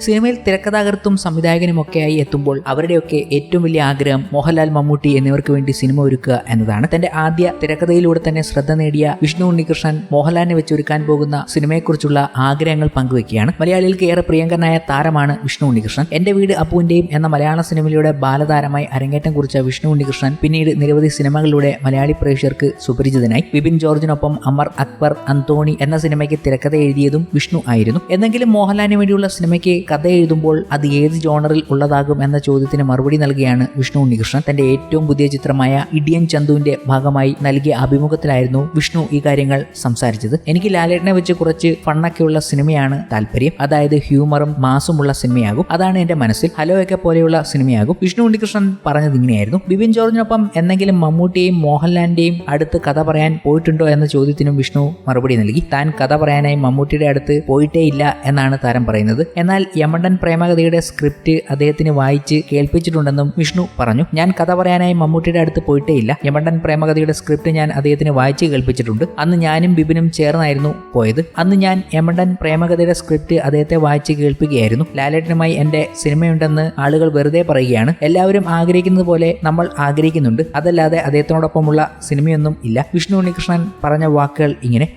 സിനിമയിൽ തിരക്കഥാകൃത്തും സംവിധായകനുമൊക്കെയായി എത്തുമ്പോൾ അവരുടെയൊക്കെ ഏറ്റവും വലിയ ആഗ്രഹം മോഹൻലാൽ മമ്മൂട്ടി എന്നിവർക്ക് വേണ്ടി സിനിമ ഒരുക്കുക എന്നതാണ്. തന്റെ ആദ്യ തിരക്കഥയിലൂടെ തന്നെ ശ്രദ്ധ നേടിയ വിഷ്ണു ഉണ്ണികൃഷ്ണൻ മോഹൻലാലിനെ വെച്ച് ഒരുക്കാൻ പോകുന്ന സിനിമയെക്കുറിച്ചുള്ള ആഗ്രഹങ്ങൾ പങ്കുവെക്കുകയാണ്. മലയാളികൾക്ക് ഏറെ പ്രിയങ്കരനായ താരമാണ് വിഷ്ണു ഉണ്ണികൃഷ്ണൻ. എന്റെ വീട് അപ്പുവിന്റെയും എന്ന മലയാള സിനിമയിലൂടെ ബാലതാരമായി അരങ്ങേറ്റം കുറിച്ച വിഷ്ണു ഉണ്ണികൃഷ്ണൻ പിന്നീട് നിരവധി സിനിമകളിലൂടെ മലയാളി പ്രേക്ഷകർക്ക് സുപരിചിതനായി. വിപിൻ ജോർജിനൊപ്പം അമർ അക്ബർ അന്തോണി എന്ന സിനിമയ്ക്ക് തിരക്കഥ എഴുതിയതും വിഷ്ണു ആയിരുന്നു. എന്തെങ്കിലും മോഹൻലാലിന് വേണ്ടിയുള്ള സിനിമയ്ക്ക് കഥ എഴുതുമ്പോൾ അത് ഏത് ജോണറിൽ ഉള്ളതാകും എന്ന ചോദ്യത്തിന് മറുപടി നൽകിയാണ് വിഷ്ണു ഉണ്ണികൃഷ്ണൻ. തന്റെ ഏറ്റവും പുതിയ ചിത്രമായ ഇടിയൻ ചന്തുവിന്റെ ഭാഗമായി നൽകിയ അഭിമുഖത്തിലായിരുന്നു വിഷ്ണു ഈ കാര്യങ്ങൾ സംസാരിച്ചത്. എനിക്ക് ലാലേട്ടനെ വെച്ച് കുറച്ച് ഫണ്ണൊക്കെയുള്ള സിനിമയാണ് താല്പര്യം. അതായത് ഹ്യൂമറും മാസുമുള്ള സിനിമയാകും. അതാണ് എന്റെ മനസ്സിൽ ഹലോ ഒക്കെ പോലെയുള്ള സിനിമയാകും. വിഷ്ണു ഉണ്ണികൃഷ്ണൻ പറഞ്ഞത് ഇങ്ങനെയായിരുന്നു. ബിപിൻ ജോർജിനൊപ്പം എന്തെങ്കിലും മമ്മൂട്ടിയെയും മോഹൻലാലിന്റെയും അടുത്ത് കഥ പറയാൻ പോയിട്ടുണ്ടോ എന്ന ചോദ്യത്തിനും വിഷ്ണു മറുപടി നൽകി. താൻ കഥ പറയാനായി മമ്മൂട്ടിയുടെ അടുത്ത് പോയിട്ടേ ഇല്ല എന്നാണ് താരം പറയുന്നത്. എന്നാൽ യമണ്ടൻ പ്രേമകഥയുടെ സ്ക്രിപ്റ്റ് അദ്ദേഹത്തിന് വായിച്ച് കേൾപ്പിച്ചിട്ടുണ്ടെന്നും വിഷ്ണു പറഞ്ഞു. ഞാൻ കഥ പറയാനായി മമ്മൂട്ടിയുടെ അടുത്ത് പോയിട്ടേ ഇല്ല യമണ്ടൻ പ്രേമകഥയുടെ സ്ക്രിപ്റ്റ് ഞാൻ അദ്ദേഹത്തിന് വായിച്ച് കേൾപ്പിച്ചിട്ടുണ്ട്. അന്ന് ഞാനും ബിബിനും ചേർന്നായിരുന്നു പോയത്. അന്ന് ഞാൻ യമണ്ടൻ പ്രേമകഥയുടെ സ്ക്രിപ്റ്റ് അദ്ദേഹത്തെ വായിച്ച് കേൾപ്പിക്കുകയായിരുന്നു. ലാലേട്ടനുമായി എന്റെ സിനിമയുണ്ടെന്ന് ആളുകൾ വെറുതെ പറയുകയാണ്. എല്ലാവരും ആഗ്രഹിക്കുന്നത് പോലെ നമ്മൾ ആഗ്രഹിക്കുന്നുണ്ട്. അതല്ലാതെ അദ്ദേഹത്തിനോടൊപ്പമുള്ള സിനിമയൊന്നും ഇല്ല. വിഷ്ണു ഉണ്ണികൃഷ്ണൻ പറഞ്ഞ വാക്കുകൾ ഇങ്ങനെ.